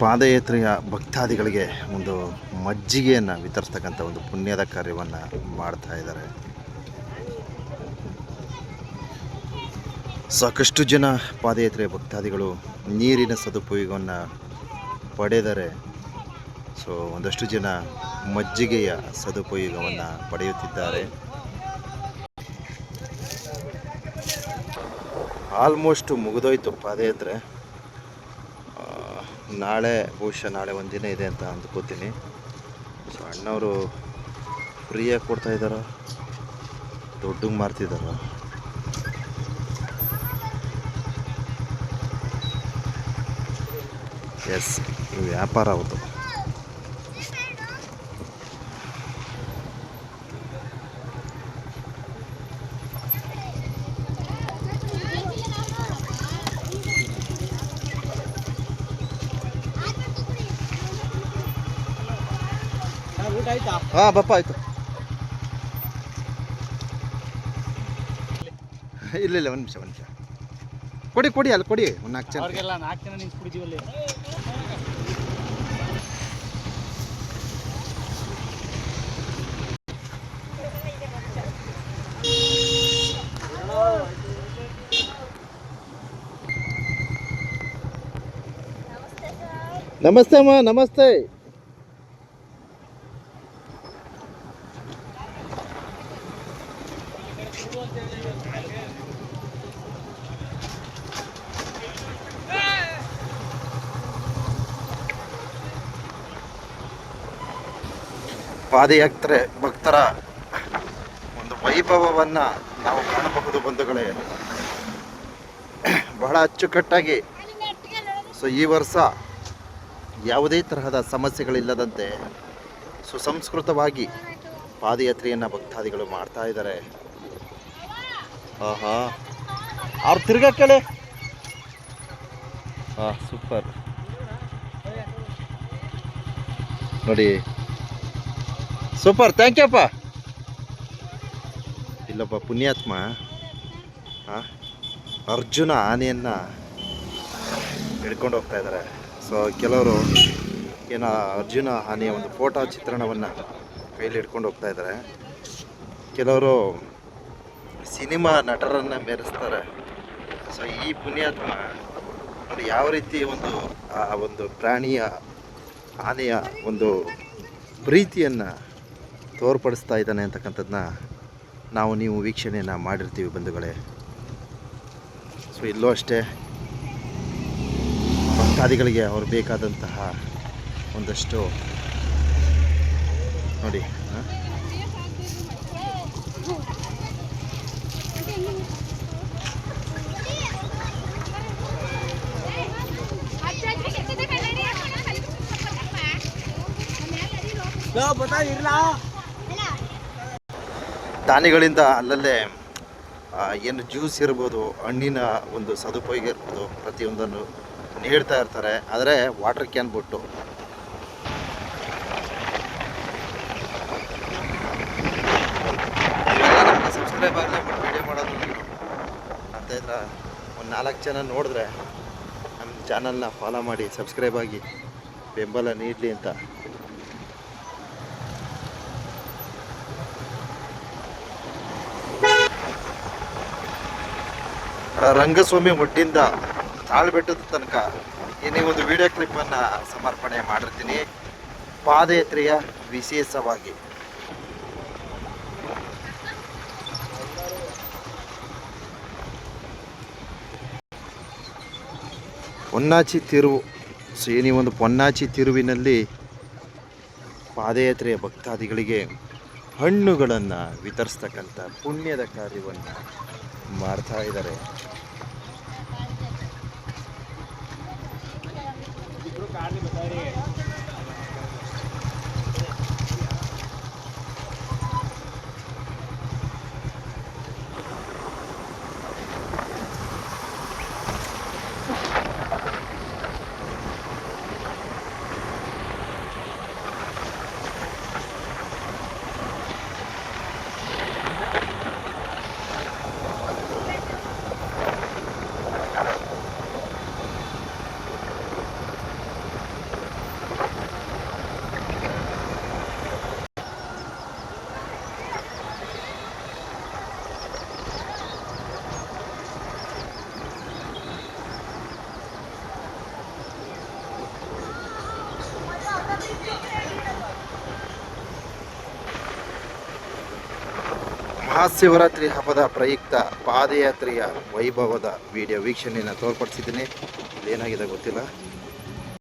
ಪಾದಯಾತ್ರೆಯ ಭಕ್ತಾದಿಗಳಿಗೆ ಒಂದು ಮಜ್ಜಿಗೆಯನ್ನು ವಿತರಿಸ್ತಕ್ಕಂಥ ಒಂದು ಪುಣ್ಯದ ಕಾರ್ಯವನ್ನು ಮಾಡ್ತಾ ಇದ್ದಾರೆ. ಸಾಕಷ್ಟು ಜನ ಪಾದಯಾತ್ರೆ ಭಕ್ತಾದಿಗಳು ನೀರಿನ ಸದುಪಯೋಗವನ್ನು ಪಡೆದರೆ, ಸೊ ಒಂದಷ್ಟು ಜನ ಮಜ್ಜಿಗೆಯ ಸದುಪಯೋಗವನ್ನು ಪಡೆಯುತ್ತಿದ್ದಾರೆ. ಆಲ್ಮೋಸ್ಟ್ ಮುಗಿದೋಯ್ತು ಪಾದಯಾತ್ರೆ. ನಾಳೆ ಬಹುಶಃ ನಾಳೆ ಒಂದಿನ ಇದೆ ಅಂತ ಅಂದ್ಕೋತೀನಿ. ಸೊ ಅಣ್ಣವರು ಫ್ರೀಯಾಗಿ ಕೊಡ್ತಾ ಇದ್ದಾರೋ? ದುಡ್ಡು ಮಾರ್ತಿದ್ದಾರೋ ಎಸ್ ವ್ಯಾಪಾರ ಆಯ್ತಾ ಹಾಂ ಬಪ್ಪ ಆಯಿತು. ಇಲ್ಲ ಇಲ್ಲ ಒಂದು ನಿಮಿಷ ಒಂದು ನಿಮಿಷ. ಕೊಡಿ ಕೊಡಿ ಅಲ್ಲಿ ಕೊಡಿ. ಒಂದು ನಾಲ್ಕು ಜನ. ಅವ್ರಿಗೆಲ್ಲ ನಾಲ್ಕು ಜನ ನಿಂತ್ಬಿಟ್ಟಿದ್ದೀವಲ್ಲಿ ನಮಸ್ತೆ ಅಮ್ಮ ನಮಸ್ತೆ. ಪಾದಯಾತ್ರೆ ಭಕ್ತರ ಒಂದು ವೈಭವವನ್ನು ನಾವು ಕಾಣಬಹುದು ಬಂಧುಗಳೇ. ಬಹಳ ಅಚ್ಚುಕಟ್ಟಾಗಿ ಸೊ ಈ ವರ್ಷ ಯಾವುದೇ ತರಹದ ಸಮಸ್ಯೆಗಳಿಲ್ಲದಂತೆ ಸುಸಂಸ್ಕೃತವಾಗಿ ಪಾದಯಾತ್ರೆಯನ್ನು ಭಕ್ತಾದಿಗಳು ಮಾಡ್ತಾ ಇದ್ದಾರೆ. ಆಹಾ. ಅವ್ರು ತಿರ್ಗಾ ಕೇಳಿ. ಹಾಂ ಸೂಪರ್. ನೋಡಿ ಸೂಪರ್ ಥ್ಯಾಂಕ್ ಯು ಅಪ್ಪ ಇಲ್ಲೊಬ್ಬ ಪುಣ್ಯಾತ್ಮ. ಅರ್ಜುನ ಆನೆಯನ್ನು ಹಿಡ್ಕೊಂಡು ಹೋಗ್ತಾ ಇದ್ದಾರೆ ಸೊ ಕೆಲವರು ಏನೋ ಅರ್ಜುನ ಆನೆಯ ಒಂದು ಫೋಟೋ ಚಿತ್ರಣವನ್ನು ಕೈಲಿ ಹಿಡ್ಕೊಂಡು ಹೋಗ್ತಾ ಇದ್ದಾರೆ ಕೆಲವರು ಸಿನಿಮಾ ನಟರನ್ನು ಮೆರೆಸ್ತಾರೆ. ಸೊ ಈ ಪುಣ್ಯಾತ್ಮ ಯಾವ ರೀತಿ ಒಂದು ಆ ಒಂದು ಪ್ರಾಣಿಯ ಆನೆಯ ಒಂದು ಪ್ರೀತಿಯನ್ನು ತೋರ್ಪಡಿಸ್ತಾ ಇದ್ದಾನೆ ಅಂತಕ್ಕಂಥದ್ದನ್ನ ನಾವು ನೀವು ವೀಕ್ಷಣೆಯನ್ನು ಮಾಡಿರ್ತೀವಿ ಬಂಧುಗಳೇ. ಸೊ ಇಲ್ಲೂ ಅಷ್ಟೇ ಭಕ್ತಾದಿಗಳಿಗೆ ಅವ್ರು ಬೇಕಾದಂತಹ ಒಂದಷ್ಟು ನೋಡಿ ಹಾಂ? ಬತ್ತಾ ಇರ್ಲಾ? ದಾನಿಗಳಿಂದ ಅಲ್ಲಲ್ಲೇ ಏನು ಜ್ಯೂಸ್ ಇರ್ಬೋದು, ಹಣ್ಣಿನ ಒಂದು ಸದುಪಯೋಗ ಇರ್ಬೋದು, ಪ್ರತಿಯೊಂದನ್ನು ನೀಡ್ತಾ ಇರ್ತಾರೆ. ಆದರೆ ವಾಟರ್ ಕ್ಯಾನ್ ಬಿಟ್ಟು. ಸಬ್ಸ್ಕ್ರೈಬ್ ಆಗಲಿ ಬಟ್ ವಿಡಿಯೋ ಮಾಡೋದು ಅಂತ ಇದ್ರ ಒಂದು ನಾಲ್ಕು ಜನ ನೋಡಿದ್ರೆ ನಮ್ಮ ಚಾನಲ್ನ ಫಾಲೋ ಮಾಡಿ ಸಬ್ಸ್ಕ್ರೈಬ್ ಆಗಿ, ಬೆಂಬಲ ನೀಡಲಿ ಅಂತ. ರಂಗಸ್ವಾಮಿ ಒಡ್ಡಿಂದ ತಾಳ್ಬೆಟ್ಟದ ತನಕ ಏನೇ ಒಂದು ವಿಡಿಯೋ ಕ್ಲಿಪ್ಪನ್ನು ಸಮರ್ಪಣೆ ಮಾಡಿರ್ತೀನಿ. ಪಾದಯಾತ್ರೆಯ ವಿಶೇಷವಾಗಿ. ಪೊನ್ನಾಚಿ ತಿರುವು ಸೊ ಏನೇ ಒಂದು ಪೊನ್ನಾಚಿ ತಿರುವಿನಲ್ಲಿ ಪಾದಯಾತ್ರೆಯ ಭಕ್ತಾದಿಗಳಿಗೆ ಹಣ್ಣುಗಳನ್ನು ವಿತರಿಸ್ತಕ್ಕಂಥ ಪುಣ್ಯದ ಕಾರ್ಯವನ್ನು ಮಾಡ್ತಾ ಇದ್ದಾರೆ. कार नहीं बता रही है। ಮಹಾಶಿವರಾತ್ರಿ ಹಬ್ಬದ ಪ್ರಯುಕ್ತ ಪಾದಯಾತ್ರೆಯ ವೈಭವದ ವಿಡಿಯೋ ವೀಕ್ಷಣೆಯನ್ನು ತೋರ್ಪಡಿಸಿದ್ದೀನಿ. ಏನಾಗಿದೆ ಗೊತ್ತಿಲ್ಲ.